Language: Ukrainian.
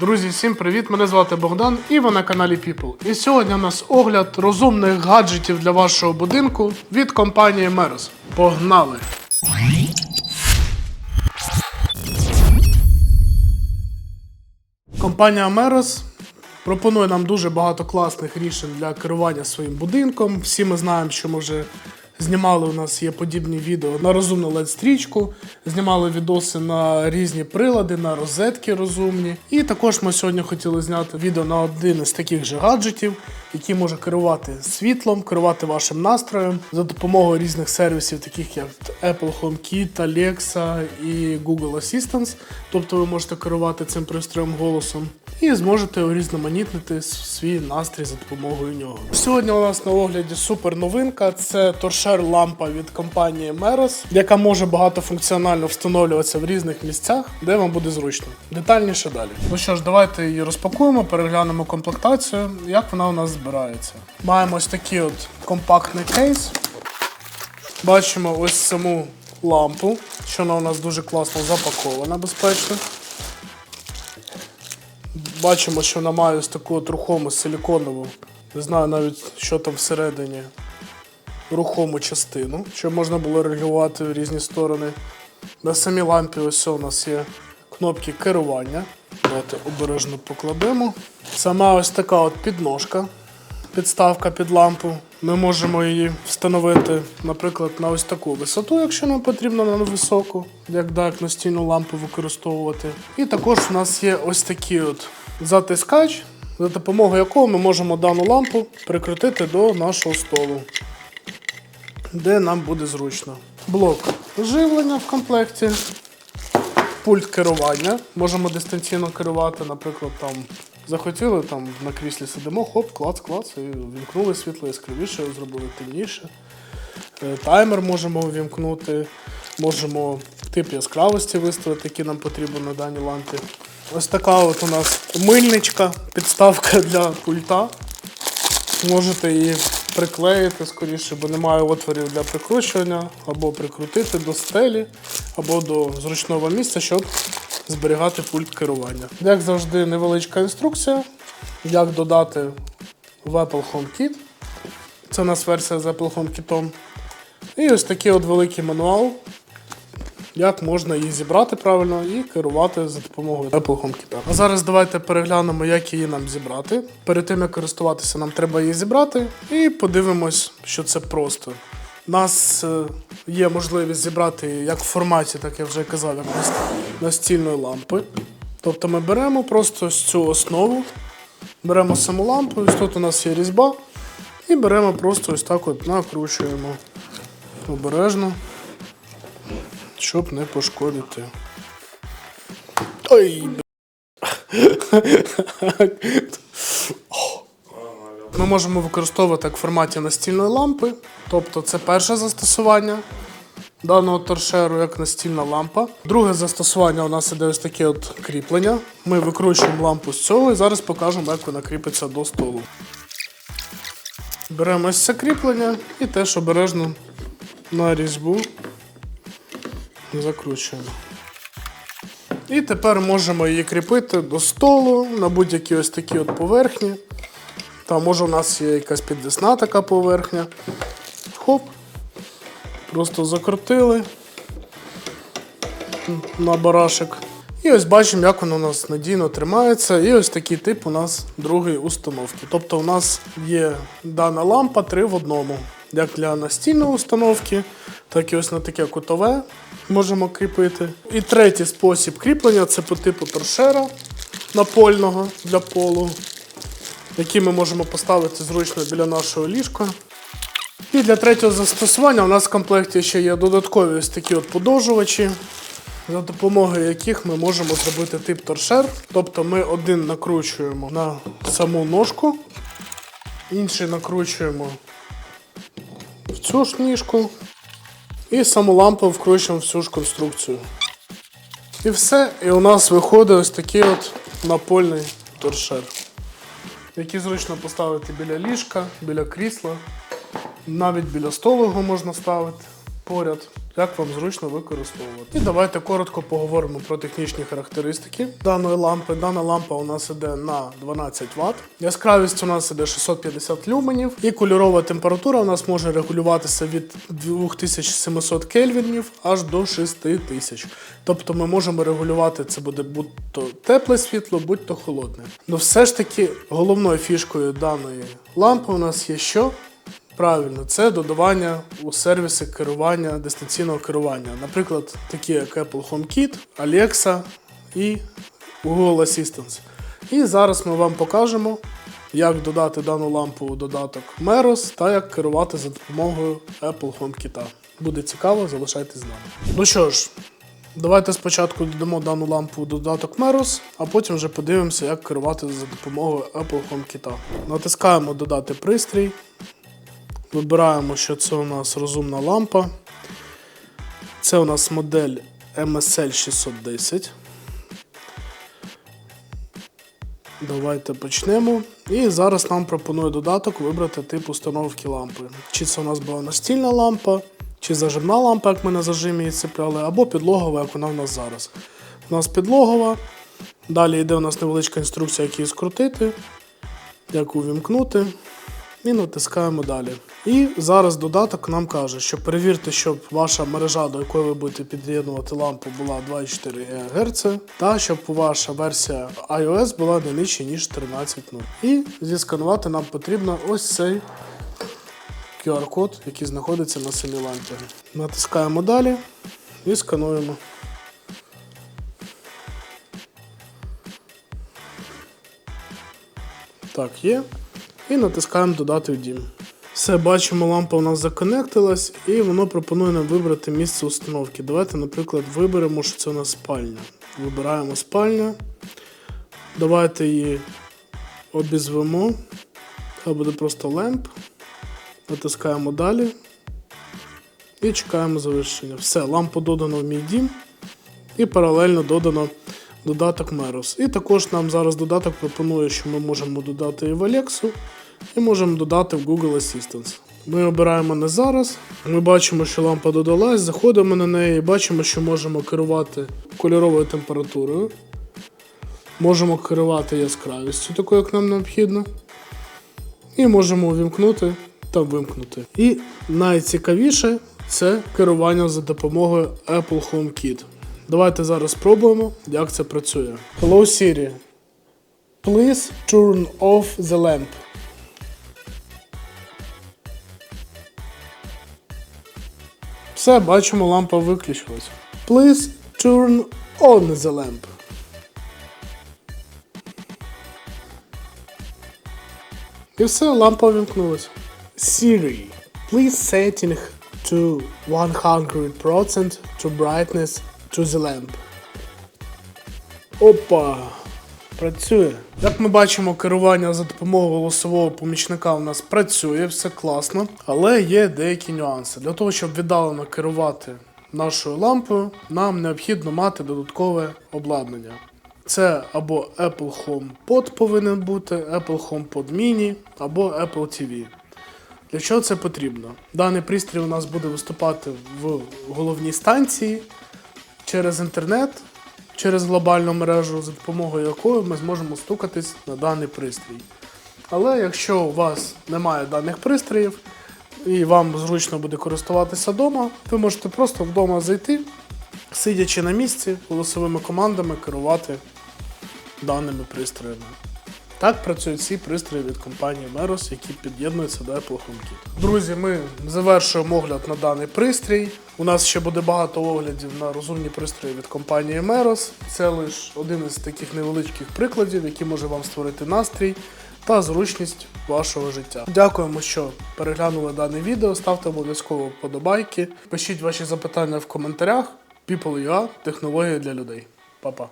Друзі, всім привіт! Мене звати Богдан і ви на каналі People. І сьогодні у нас огляд розумних гаджетів для вашого будинку від компанії Meros. Погнали! Компанія Meros пропонує нам дуже багато класних рішень для керування своїм будинком. Всі ми знаємо, що ми вже знімали у нас є подібні відео на розумну led стрічку знімали відоси на різні прилади, на розетки розумні. І також ми сьогодні хотіли зняти відео на один із таких же гаджетів, який може керувати світлом, керувати вашим настроєм за допомогою різних сервісів, таких як Apple HomeKit, Alexa і Google Assistant. Тобто ви можете керувати цим пристроєм голосом і зможете урізноманітнити свій настрій за допомогою нього. Сьогодні у нас на огляді супер новинка. Це торшер лампа від компанії Meros, яка може багатофункціонально встановлюватися в різних місцях, де вам буде зручно. Детальніше далі. Ну що ж, давайте її розпакуємо, переглянемо комплектацію, як вона у нас збирається. Маємо ось такий от компактний кейс. Бачимо ось саму лампу, що вона у нас дуже класно запакована, безпечно. Бачимо, що вона має ось таку от рухому силіконову. Не знаю навіть, що там всередині. Рухому частину, щоб можна було регулювати в різні сторони. На самій лампі ось у нас є кнопки керування. Давайте обережно покладемо. Сама ось така от підножка, підставка під лампу. Ми можемо її встановити, наприклад, на ось таку висоту, якщо нам потрібно на високу, як так настільну лампу використовувати. І також у нас є ось такий от затискач, за допомогою якого ми можемо дану лампу прикрутити до нашого столу, де нам буде зручно. Блок живлення в комплекті, пульт керування. Можемо дистанційно керувати, наприклад, там захотіли там на кріслі сидимо, хоп, клац, клац, і вімкнули світло яскравіше, зробили темніше. Е, Таймер можемо увімкнути, можемо тип яскравості виставити, який нам потрібен на даній лампі. Ось така от у нас мильничка, підставка для пульта. Можете її приклеїти скоріше, бо немає отворів для прикручування, або прикрутити до стелі, або до зручного місця, щоб зберігати пульт керування. Як завжди, невеличка інструкція, як додати в Apple HomeKit. Це у нас версія з Apple HomeKit. І ось такий от великий мануал, як можна її зібрати правильно і керувати за допомогою Apple HomeKit. А зараз давайте переглянемо, як її нам зібрати. Перед тим як користуватися, нам треба її зібрати і подивимось, що це просто. У нас е, є можливість зібрати як в форматі, так я вже казав, як настільної лампи. Тобто ми беремо просто цю основу, беремо саму лампу, ось тут у нас є різьба, і беремо просто ось так от накручуємо обережно щоб не пошкодити. Ой. Ми можемо використовувати як в форматі настільної лампи, тобто це перше застосування даного торшеру як настільна лампа. Друге застосування у нас іде ось таке от кріплення. Ми викручуємо лампу з цього і зараз покажемо, як вона кріпиться до столу. Беремо ось це кріплення і теж обережно на різьбу закручуємо. І тепер можемо її кріпити до столу на будь-які ось такі от поверхні. Там може у нас є якась підвісна така поверхня. Хоп. Просто закрутили на барашек. І ось бачимо, як воно у нас надійно тримається. І ось такий тип у нас другої установки. Тобто у нас є дана лампа 3 в одному. Як для настільної установки, так і ось на таке кутове можемо кріпити. І третій спосіб кріплення це по типу торшера напольного для полу, який ми можемо поставити зручно біля нашого ліжка. І для третього застосування у нас в комплекті ще є додаткові ось такі от подовжувачі, за допомогою яких ми можемо зробити тип торшер. Тобто ми один накручуємо на саму ножку, інший накручуємо в цю ж ніжку. І саму лампу вкручуємо в цю ж конструкцію. І все. І у нас виходить ось такий от напольний торшер, який зручно поставити біля ліжка, біля крісла, навіть біля столу його можна ставити поряд. Як вам зручно використовувати. І давайте коротко поговоримо про технічні характеристики даної лампи. Дана лампа у нас іде на 12 Вт. Яскравість у нас іде 650 люменів, і кольорова температура у нас може регулюватися від 2700 кельвінів аж до 6000. Тобто ми можемо регулювати це буде будь-то тепле світло, будь-то холодне. Ну все ж таки головною фішкою даної лампи у нас є що? Правильно, це додавання у сервіси керування дистанційного керування. Наприклад, такі як Apple HomeKit, Alexa і Google Assistant. І зараз ми вам покажемо, як додати дану лампу у додаток Meros та як керувати за допомогою Apple HomeKit. Буде цікаво, залишайтесь з нами. Ну що ж, давайте спочатку додамо дану лампу у додаток Meros, а потім вже подивимося, як керувати за допомогою Apple HomeKit. Натискаємо Додати пристрій. Вибираємо, що це у нас розумна лампа. Це у нас модель MSL 610. Давайте почнемо. І зараз нам пропонує додаток вибрати тип установки лампи. Чи це у нас була настільна лампа, чи зажимна лампа, як ми на зажимі її цепляли, або підлогова, як вона в нас зараз. У нас підлогова. Далі йде у нас невеличка інструкція, як її скрутити, як увімкнути. І натискаємо далі. І зараз додаток нам каже, що перевірте, щоб ваша мережа, до якої ви будете під'єднувати лампу, була 2,4 ГГц, та щоб ваша версія iOS була не нижче, ніж 13.0. І зісканувати нам потрібно ось цей QR-код, який знаходиться на самій лампі. Натискаємо далі і скануємо. Так, є. І натискаємо Додати в дім. Все, бачимо, лампа у нас законектилась, і воно пропонує нам вибрати місце установки. Давайте, наприклад, виберемо, що це у нас спальня. Вибираємо спальня. Давайте її обізвемо. Хай буде просто ламп. Натискаємо далі. І чекаємо завершення. Все, лампу додано в мій дім. І паралельно додано додаток Meros. І також нам зараз додаток пропонує, що ми можемо додати і в Alexa, і можемо додати в Google Assistant. Ми обираємо не зараз. Ми бачимо, що лампа додалась, заходимо на неї і бачимо, що можемо керувати кольоровою температурою. Можемо керувати яскравістю, такою, як нам необхідно. І можемо увімкнути та вимкнути. І найцікавіше це керування за допомогою Apple HomeKit. Давайте зараз спробуємо, як це працює. Hello Siri. Please turn off the lamp. Все, бачимо, лампа виключилась. Please turn on the lamp. І все, лампа вимкнулась. Siri, please setting to 100% to brightness to the lamp. Опа! Працює. Як ми бачимо, керування за допомогою голосового помічника у нас працює, все класно, але є деякі нюанси. Для того, щоб віддалено керувати нашою лампою, нам необхідно мати додаткове обладнання. Це або Apple HomePod повинен бути, Apple HomePod Mini або Apple TV. Для чого це потрібно? Даний пристрій у нас буде виступати в головній станції через інтернет, через глобальну мережу, за допомогою якої ми зможемо стукатись на даний пристрій. Але якщо у вас немає даних пристроїв і вам зручно буде користуватися вдома, ви можете просто вдома зайти, сидячи на місці, голосовими командами керувати даними пристроями. Так працюють всі пристрої від компанії Meros, які під'єднуються до Apple HomeKit. Друзі, ми завершуємо огляд на даний пристрій. У нас ще буде багато оглядів на розумні пристрої від компанії Meros. Це лише один із таких невеличких прикладів, який може вам створити настрій та зручність вашого життя. Дякуємо, що переглянули дане відео. Ставте обов'язково вподобайки. Пишіть ваші запитання в коментарях. People.ua – технології для людей. Па-па.